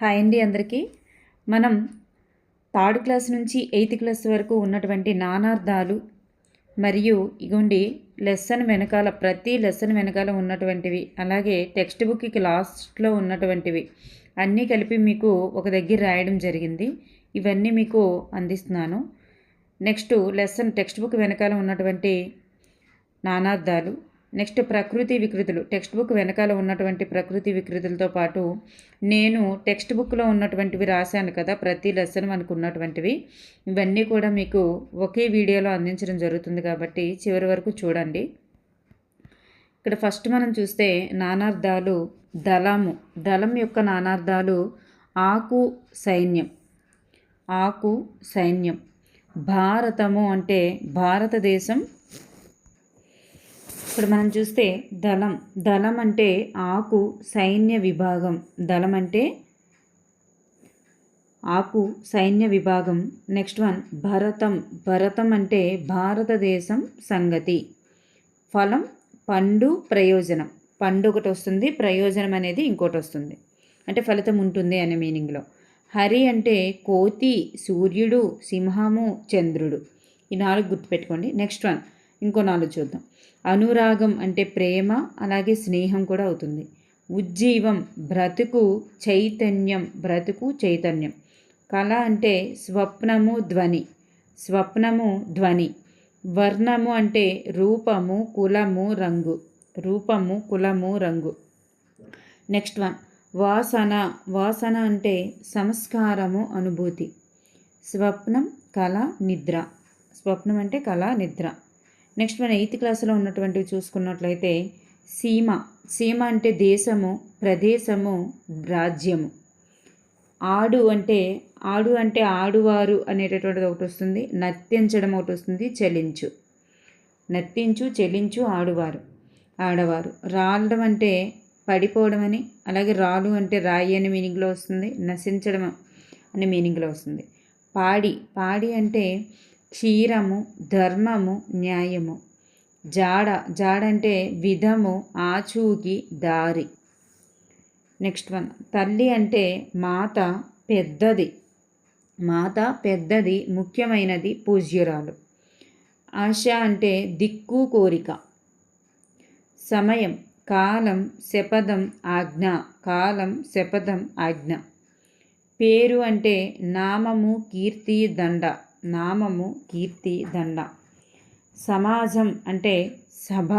Hi అండి అందరికీ. మనం థర్డ్ క్లాస్ నుంచి ఎయిత్ క్లాస్ వరకు ఉన్నటువంటి నానార్థాలు మరియు ఇగుండి లెసన్ వెనకాల ప్రతి లెసన్ వెనకాల ఉన్నటువంటివి అలాగే టెక్స్ట్ బుక్కి లాస్ట్లో ఉన్నటువంటివి అన్నీ కలిపి మీకు ఒక దగ్గర రాయడం జరిగింది. ఇవన్నీ మీకు అందిస్తున్నాను. నెక్స్ట్ లెసన్ టెక్స్ట్ బుక్ వెనకాల ఉన్నటువంటి నానార్థాలు నెక్స్ట్ ప్రకృతి వికృతులు. టెక్స్ట్ బుక్ వెనకాల ఉన్నటువంటి ప్రకృతి వికృతులతో పాటు నేను టెక్స్ట్ బుక్లో ఉన్నటువంటివి రాశాను కదా ప్రతి లెసన్ మనకు ఉన్నటువంటివి. ఇవన్నీ కూడా మీకు ఒకే వీడియోలో అందించడం జరుగుతుంది కాబట్టి చివరి వరకు చూడండి. ఇక్కడ ఫస్ట్ మనం చూస్తే నానార్థాలు దళము. దళం యొక్క నానార్థాలు ఆకు సైన్యం. ఆకు సైన్యం. భారతము అంటే భారతదేశం ఇక్కడ మనం చూస్తే దళం. దళం అంటే ఆకు సైన్య విభాగం. దళం అంటే ఆకు సైన్య విభాగం. నెక్స్ట్ వన్ భరతం. భరతం అంటే భారతదేశం సంగతి. ఫలం పండు ప్రయోజనం. పండు ఒకటి వస్తుంది ప్రయోజనం అనేది ఇంకోటి వస్తుంది. అంటే ఫలితం ఉంటుంది అనే మీనింగ్లో హరి అంటే కోతి సూర్యుడు సింహము చంద్రుడు. ఈ నాలుగు గుర్తుపెట్టుకోండి. నెక్స్ట్ వన్ ఇంకో నాలుగు చూద్దాం. అనురాగం అంటే ప్రేమ అలాగే స్నేహం కూడా అవుతుంది. ఉజ్జీవం బ్రతుకు చైతన్యం బ్రతుకు చైతన్యం. కళ అంటే స్వప్నము ధ్వని. స్వప్నము ధ్వని. వర్ణము అంటే రూపము కులము రంగు. రూపము కులము రంగు. Next one. వాసన. వాసన అంటే సంస్కారము అనుభూతి. స్వప్నం కళ నిద్ర. స్వప్నం అంటే కళ నిద్ర. నెక్స్ట్ మన ఎయిత్ క్లాస్లో ఉన్నటువంటివి చూసుకున్నట్లయితే సీమ. సీమ అంటే దేశము ప్రదేశము రాజ్యము. ఆడు అంటే ఆడు అంటే ఆడువారు అనేటటువంటిది ఒకటి వస్తుంది. నర్తించడం ఒకటి వస్తుంది. చెలించు. నర్తించు చెలించు ఆడువారు ఆడవారు. రాలడం అంటే పడిపోవడం అని అలాగే రాలు అంటే రాయి అనే మీనింగ్లో వస్తుంది. నశించడం అనే మీనింగ్లో వస్తుంది. పాడి. పాడి అంటే క్షీరము ధర్మము న్యాయము. జాడ జాడ అంటే విధము ఆచూకి దారి. Next one. తల్లి అంటే మాత పెద్దది. మాత పెద్దది ముఖ్యమైనది పూజ్యురాలు. ఆశ అంటే దిక్కు కోరిక. సమయం కాలం శపథం ఆజ్ఞ. కాలం శపథం ఆజ్ఞ. పేరు అంటే నామము కీర్తి దండ. నామము కీర్తి దండ. సమాజం అంటే సభ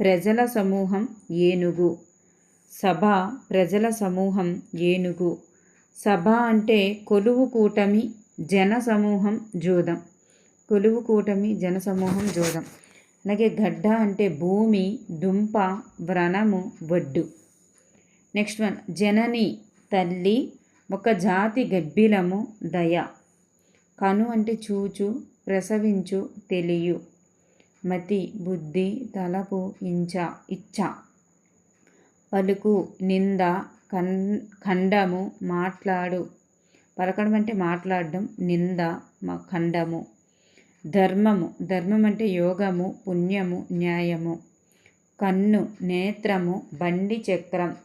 ప్రజల సమూహం ఏనుగు. సభ ప్రజల సమూహం ఏనుగు. సభ అంటే కొలువు కూటమి జన సమూహం జోదం. కొలువు కూటమి జన సమూహం జోదం. అలాగే గడ్డ అంటే భూమి దుంప వ్రణము వడ్డు. నెక్స్ట్ వన్ జనని తల్లి ఒక జాతి గబ్బిలము దయ. కను అంటే చూచు ప్రసవించు తెలియు. మతి బుద్ధి తలపు ఇంచ ఇచ్చ. పలుకు నింద కన్ ఖండము మాట్లాడు. పలకడం అంటే మాట్లాడడం నింద ఖండము. ధర్మము ధర్మం అంటే యోగము పుణ్యము న్యాయము. కన్ను నేత్రము బండి చక్రం.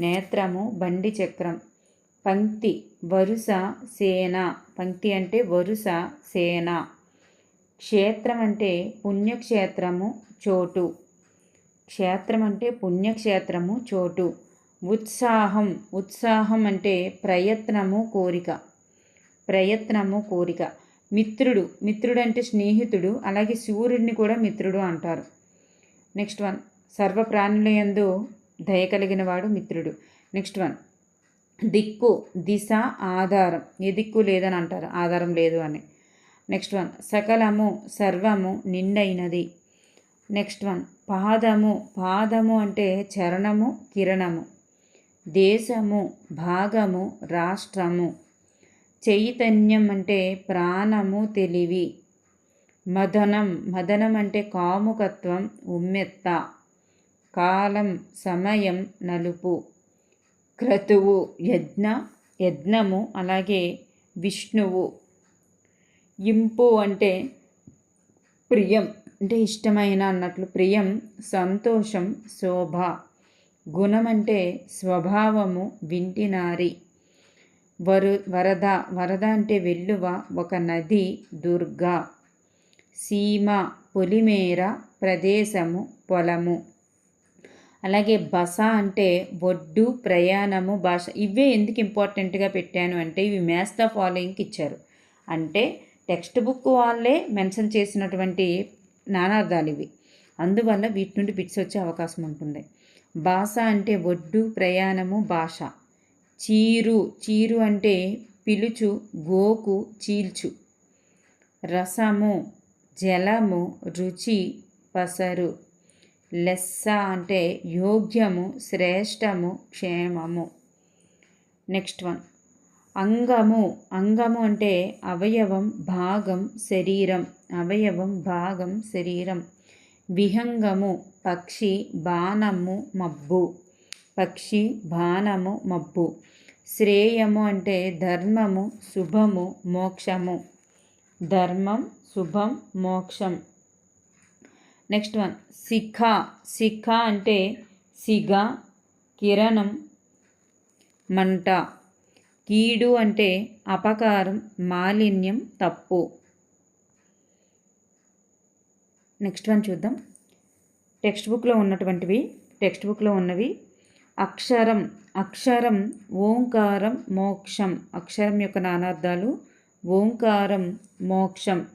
నేత్రము బండి చక్రం. పంక్తి వరుస సేన. పంక్తి అంటే వరుస సేన. క్షేత్రం అంటే పుణ్యక్షేత్రము చోటు. క్షేత్రం అంటే పుణ్యక్షేత్రము చోటు. ఉత్సాహం ఉత్సాహం అంటే ప్రయత్నము కోరిక. ప్రయత్నము కోరిక. మిత్రుడు మిత్రుడు అంటే స్నేహితుడు అలాగే సూర్యుడిని కూడా మిత్రుడు అంటారు. Next one. సర్వ ప్రాణుల యందు దయ కలిగిన వాడు మిత్రుడు. Next one. దిక్కు దిశ ఆధారం. ఏ దిక్కు లేదని అంటారు ఆధారం లేదు అని. Next one. సకలము సర్వము నిండైనది. Next one. పాదము పాదము అంటే చరణము కిరణము. దేశము భాగము రాష్ట్రము. చైతన్యం అంటే ప్రాణము తెలివి. మదనం. మదనం అంటే కాముకత్వం ఉమ్మెత్త. కాలం సమయం నలుపు. క్రతువు యజ్ఞ యజ్ఞము అలాగే విష్ణువు. ఇంపు అంటే ప్రియం అంటే ఇష్టమైన అన్నట్లు ప్రియం సంతోషం శోభ. గుణం అంటే స్వభావము వింటినారి వరు వరద వరద అంటే వెల్లువ ఒక నది దుర్గ. సీమ పొలిమేర ప్రదేశము పొలము. అలాగే బస అంటే ఒడ్డు ప్రయాణము భాష ఇవే ఎందుకు ఇంపార్టెంట్గా పెట్టాను అంటే ఇవి మ్యాథ్స్ ద ఫాలోయింగ్కి ఇచ్చారు. అంటే టెక్స్ట్ బుక్ వాళ్ళే మెన్షన్ చేసినటువంటి నానార్థాలు ఇవి. అందువల్ల వీటి నుండి బిట్స్ వచ్చే అవకాశం ఉంటుంది. భాష అంటే ఒడ్డు ప్రయాణము భాష. చీరు చీరు అంటే పిలుచు గోకు చీల్చు. రసము జలము రుచి పసరు. లెస్స అంటే యోగ్యము శ్రేష్టము క్షేమము. Next one. అంగము. అంగము అంటే అవయవం భాగం శరీరం. అవయవం భాగం శరీరం. విహంగము. పక్షి బాణము మబ్బు. పక్షి బాణము మబ్బు. శ్రేయము అంటే ధర్మము శుభము మోక్షము. ధర్మం శుభం మోక్షం. Next one. శిఖ. శిఖ అంటే సిగ కిరణం మంట. కీడు అంటే అపకారం మాలిన్యం తప్పు. నెక్స్ట్ వన్ చూద్దాం. టెక్స్ట్ బుక్లో ఉన్నటువంటివి టెక్స్ట్ బుక్లో ఉన్నవి. అక్షరం. అక్షరం ఓంకారం మోక్షం. అక్షరం యొక్క నానార్థాలు ఓంకారం మోక్షం.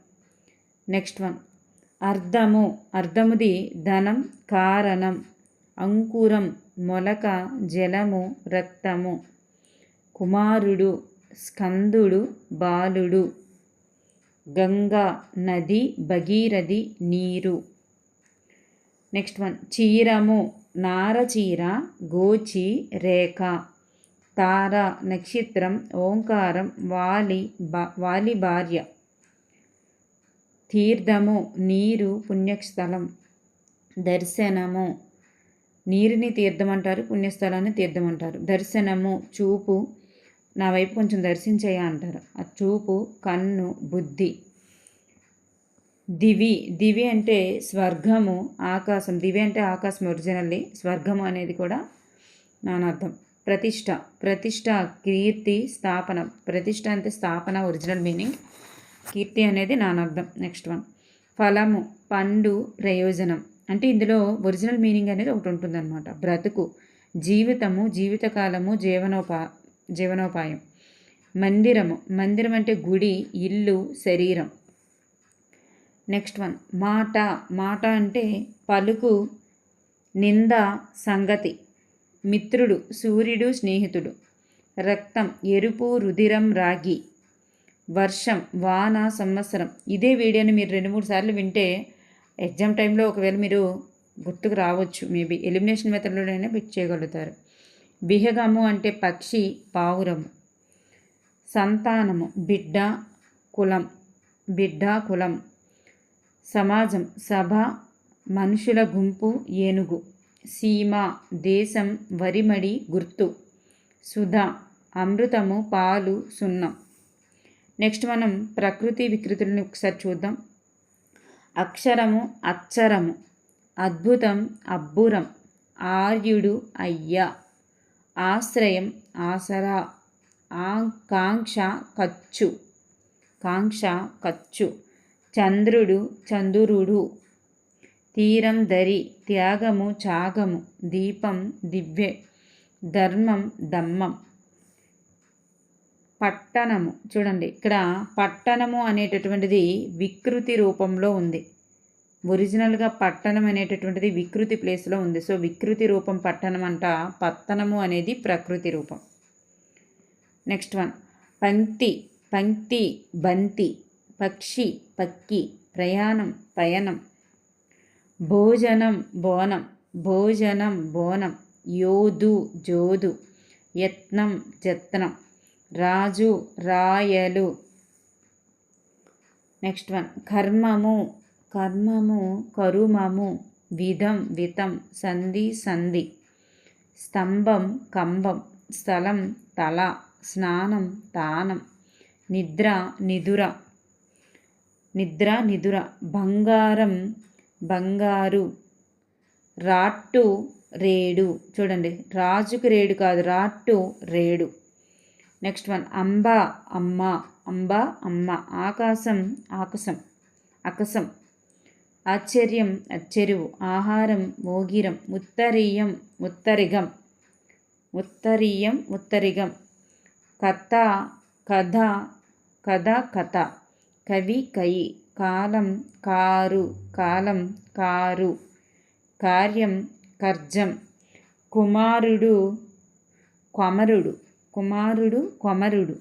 Next one. అర్ధము అర్ధముది ధనం కారణం అంకురం మొలక జలము రక్తము. కుమారుడు స్కందుడు బాలుడు. గంగా నది భగీరథి నీరు. నెక్స్ట్ వన్ చీరము నారచీర గోచి రేఖ. తార నక్షత్రం ఓంకారం వాలి బా వాలి భార్య. తీర్థము నీరు పుణ్యస్థలం దర్శనము. నీరుని తీర్థం అంటారు పుణ్యస్థలాన్ని తీర్థం అంటారు దర్శనము చూపు నా వైపు కొంచెం దర్శించేయ అంటారు. ఆ చూపు కన్ను బుద్ధి. దివి దివి అంటే స్వర్గము ఆకాశం. దివి అంటే ఆకాశం ఒరిజినల్లీ. స్వర్గము అనేది కూడా నానర్థం. ప్రతిష్ట ప్రతిష్ట కీర్తి స్థాపన. ప్రతిష్ట అంటే స్థాపన ఒరిజినల్ మీనింగ్. కీర్తి అనేది నానర్థం. Next one. ఫలము పండు ప్రయోజనం. అంటే ఇందులో ఒరిజినల్ మీనింగ్ అనేది ఒకటి ఉంటుందన్నమాట. బ్రతుకు జీవితము జీవితకాలము జీవనోపా జీవనోపాయం. మందిరము. మందిరం అంటే గుడి ఇల్లు శరీరం. Next one. మాట. మాట అంటే పలుకు నింద సంగతి. మిత్రుడు సూర్యుడు స్నేహితుడు. రక్తం ఎరుపు రుధిరం రాగి. వర్షం వాన సంవత్సరం. ఇదే వీడియోని మీరు రెండు మూడు సార్లు వింటే ఎగ్జామ్ టైంలో ఒకవేళ మీరు గుర్తుకు రావచ్చు. మేబీ ఎలిమినేషన్ మెథడ్లోనైనా పిక్ చేయగలుగుతారు. బిహగము అంటే పక్షి పావురము. సంతానము బిడ్డ కులం. బిడ్డ కులం. సమాజం సభ మనుషుల గుంపు ఏనుగు. సీమ దేశం వరిమడి గుర్తు. సుధ అమృతము పాలు సున్నం. నెక్స్ట్ మనం ప్రకృతి వికృతులను ఒకసారి చూద్దాం. అక్షరము అచ్చరము అద్భుతం అబ్బురం ఆర్యుడు అయ్య ఆశ్రయం ఆసరా కాంక్ష కచ్చు కాంక్ష కచ్చు చంద్రుడు చందురుడు తీరం దరి త్యాగము చాగము దీపం దివ్య ధర్మం దమ్మం. పట్టణము. చూడండి ఇక్కడ పట్టణము అనేటటువంటిది వికృతి రూపంలో ఉంది. ఒరిజినల్గా పట్టణం అనేటటువంటిది వికృతి ప్లేస్లో ఉంది. సో వికృతి రూపం పట్టణం అంట పత్తనము అనేది ప్రకృతి రూపం. Next one. పంక్తి పంక్తి బంతి పక్షి పక్కి ప్రయాణం పయనం భోజనం బోనం భోజనం బోనం యోధు జోదు యత్నం జత్నం. రాజు రాయలు. నెక్స్ట్ వన్ కర్మము కర్మము కరుమము విధం వితం సంధి సంధి. స్తంభం కంబం స్థలం తల స్నానం తానం. నిద్ర నిదుర. నిద్ర నిదుర. బంగారం బంగారు. రాట్టు రేడు. చూడండి. రాజుకు రేడు కాదు రాట్టు రేడు. నెక్స్ట్ వన్ అంబ అమ్మ అంబ అమ్మ ఆకాశం ఆకాశం అకసం ఆశ్చర్యం అచ్చెరువు ఆహారం మోగిరం ఉత్తరీయం ఉత్తరిగం ఉత్తరీయం ఉత్తరిగం కథ కథ కథ కథ కవి కయి కాలం కారు కాలం కారు కార్యం కర్జం కుమారుడు కొమరుడు కుమారుడు కొమరుడు.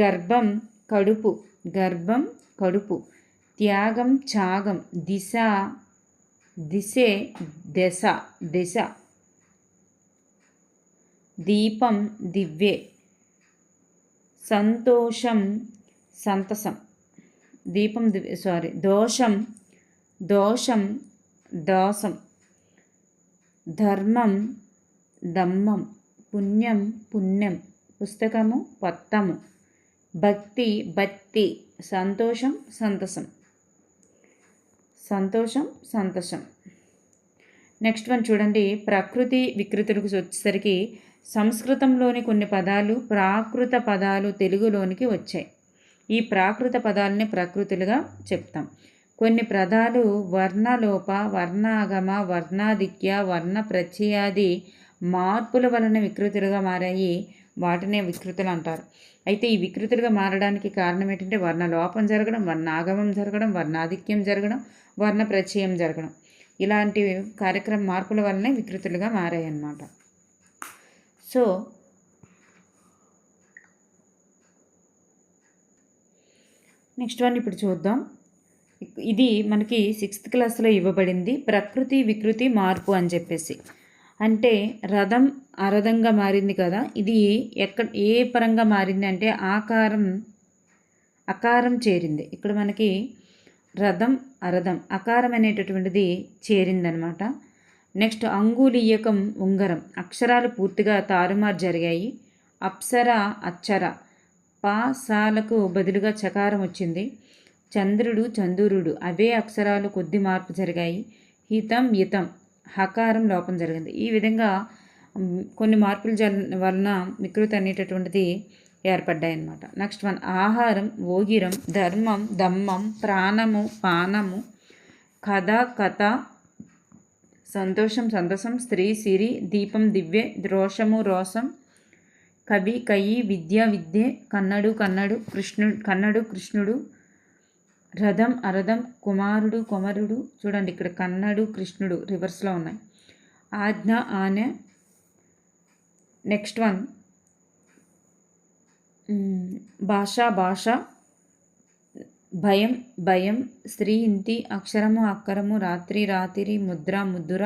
గర్భం కడుపు గర్భం కడుపు. త్యాగం త్యాగం దిశ దిశే దశ దిశ. దీపం దివ్యే. సంతోషం సంతసం. దీపం దివ్య సారీ. దోషం దోషం దోషం ధర్మం దమ్మం పుణ్యం పుణ్యం. పుస్తకము పత్తము. భక్తి భక్తి. సంతోషం సంతసం. సంతోషం సంతోషం నెక్స్ట్ వన్ చూడండి. ప్రకృతి వికృతులకు వచ్చేసరికి సంస్కృతంలోని కొన్ని పదాలు ప్రాకృత పదాలు తెలుగులోనికి వచ్చాయి. ఈ ప్రాకృత పదాలని ప్రకృతులుగా చెప్తాం. కొన్ని పదాలు వర్ణలోప వర్ణాగమ వర్ణాధిక్య వర్ణ ప్రత్యయాది మార్పుల వలన వికృతులుగా మారాయి వాటినే వికృతులు అంటారు. అయితే ఈ వికృతులుగా మారడానికి కారణం ఏంటంటే వర్ణ లోపం జరగడం వర్ణాగమం జరగడం వర్ణాధిక్యం జరగడం వర్ణ ప్రచయం జరగడం. ఇలాంటి కార్యక్రమ మార్పుల వల్లనే వికృతులుగా మారాయి అన్నమాట సో నెక్స్ట్ వన్ ఇప్పుడు చూద్దాం. ఇది మనకి సిక్స్త్ క్లాస్లో ఇవ్వబడింది ప్రకృతి వికృతి మార్పు అని చెప్పేసి. అంటే రథం అరథంగా మారింది కదా. ఇది ఎక్కడ ఏ పరంగా మారింది అంటే ఆకారం అకారం చేరింది. ఇక్కడ మనకి రథం అరథం అకారం అనేటటువంటిది చేరిందనమాట నెక్స్ట్ అంగులీయకం ఉంగరం. అక్షరాలు పూర్తిగా తారుమారు జరిగాయి. అప్సర అచ్చర. పాసాలకు బదులుగా చకారం వచ్చింది. చంద్రుడు చందూరుడు. అవే అక్షరాలు కొద్ది మార్పు జరిగాయి. హితం హితం హకారం లోపం జరిగింది. ఈ విధంగా కొన్ని మార్పుల జ వలన వికృతి అనేటటువంటిది ఏర్పడ్డాయి అన్నమాట నెక్స్ట్ వన్ ఆహారం ఓగిరం ధర్మం దమ్మం ప్రాణము పానము కథ కథ సంతోషం సంతోషం స్త్రీ సిరి దీపం దివ్య రోషము రోషం కవి కయి విద్య విద్య కన్నడు కన్నడు కృష్ణుడు కన్నడు కృష్ణుడు రథం అరథం కుమారుడు కుమరుడు. చూడండి ఇక్కడ కన్నడు కృష్ణుడు రివర్స్లో ఉన్నాయి. ఆజ్ఞ ఆనె. నెక్స్ట్ వన్ భాష భాష. భయం భయం. స్త్రీ ఇంతి అక్షరము అక్కరము రాత్రి రాత్రి ముద్ర ముద్దుర.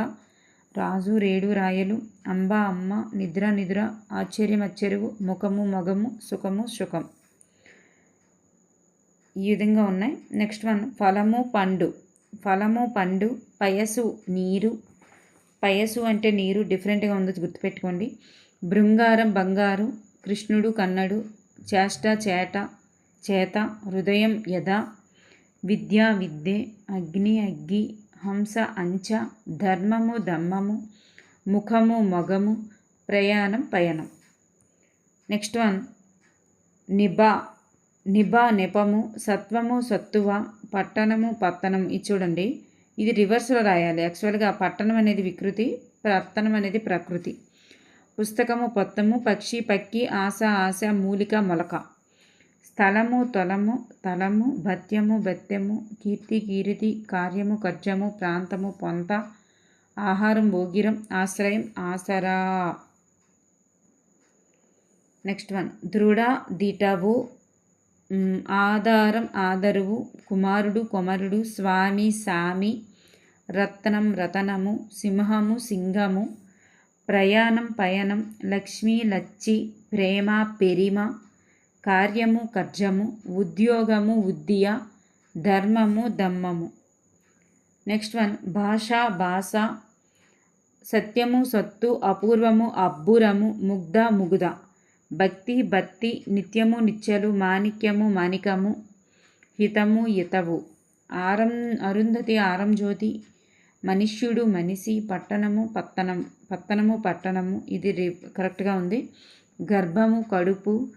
రాజు రేడు రాయలు. అంబ అమ్మ నిద్ర నిద్ర. ఆశ్చర్యం అచ్చరువు. ముఖము మగము సుఖము సుఖం. ఈ విధంగా ఉన్నాయి. నెక్స్ట్ వన్ ఫలము పండు. ఫలము పండు పయసు నీరు. పయసు అంటే నీరు డిఫరెంట్గా ఉందో గుర్తుపెట్టుకోండి. బృంగారం బంగారు కృష్ణుడు కన్నడు చేష్ట చేట చేత హృదయం యథ విద్య విద్యే అగ్ని అగ్గి హంస అంచ ధర్మము దమ్మము ముఖము మొగము ప్రయాణం పయనం. Next one నిబా. నిబ నెపము సత్వము సత్తువ పట్టణము పత్తనం ఇది చూడండి. ఇది రివర్స్లో రాయాలి. యాక్చువల్గా పట్టణం అనేది వికృతి పత్తనం అనేది ప్రకృతి. పుస్తకము పొత్తము పక్షి పక్కి ఆశ ఆశ మూలిక మొలక. స్థలము తొలము తలము భత్యము బత్యము కీర్తి కీరితి కార్యము కర్జము ప్రాంతము పొంత ఆహారం భోగిరం ఆశ్రయం ఆసరా. నెక్స్ట్ వన్ దృఢ దీటవు ఆధారం ఆదరువు కుమారుడు కొమరుడు స్వామి సామి రత్నం రతనము సింహము సింగము ప్రయాణం పయనం లక్ష్మీ లచ్చి ప్రేమ పెరిమ కార్యము కర్జము ఉద్యోగము ఉద్య ధర్మము దమ్మము. నెక్స్ట్ వన్ భాష భాష సత్యము సత్తు అపూర్వము అబ్బురము ముగ్ధ ముగుద భక్తి భక్తి నిత్యము నిత్యలు మాణిక్యము మాణికము హితము హితవు. ఆరం అరుంధతి ఆరం జ్యోతి మనుష్యుడు మనిషి పట్టణము పత్తనం పత్తనము పట్టణము. ఇది కరెక్ట్గా ఉంది. గర్భము కడుపు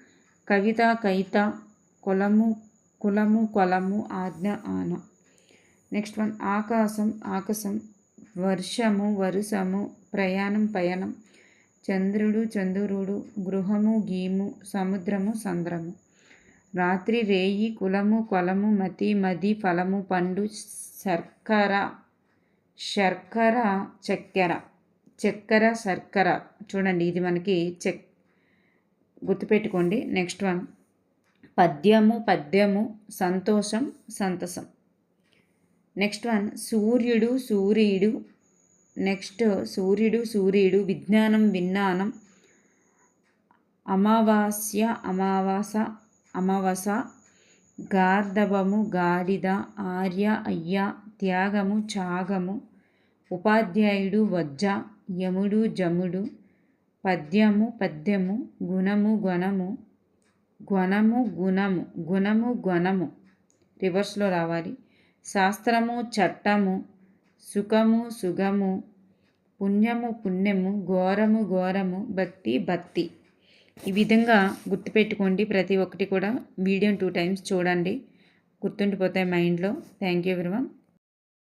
కవిత కైత కులము కులము కొలము ఆజ్ఞ ఆన. నెక్స్ట్ వన్ ఆకాశం ఆకాశం వర్షము వరుసము ప్రయాణం పయనం. చంద్రుడు చంద్రుడు గృహము గీము సముద్రము సంద్రము. రాత్రి రేయి కులము కొలము మతి మది ఫలము పండు శర్కర శర్కర చక్కెర. చక్కెర శర్కర. చూడండి ఇది మనకి చెక్ గుర్తుపెట్టుకోండి. Next one. పద్యము పద్యము సంతోషం సంతసం. Next one. సూర్యుడు సూర్యుడు నెక్స్ట్ సూర్యుడు సూర్యుడు విజ్ఞానం విజ్ఞానం అమావాస్య అమావాస అమావాస గార్ధవము గాడిద ఆర్య అయ్య త్యాగము చాగము ఉపాధ్యాయుడు వజ్జ యముడు జముడు పద్యము పద్యము గుణము గుణము గుణము గుణము గుణము గుణము రివర్స్లో రావాలి. శాస్త్రము చట్టము సుఖము సుగము పుణ్యము పుణ్యము ఘోరము ఘోరము భక్తి భక్తి. ఈ విధంగా గుర్తుపెట్టుకోండి ప్రతి ఒక్కటి కూడా. వీడియోని టూ టైమ్స్ చూడండి. గుర్తుండిపోతాయి మైండ్లో. Thank you everyone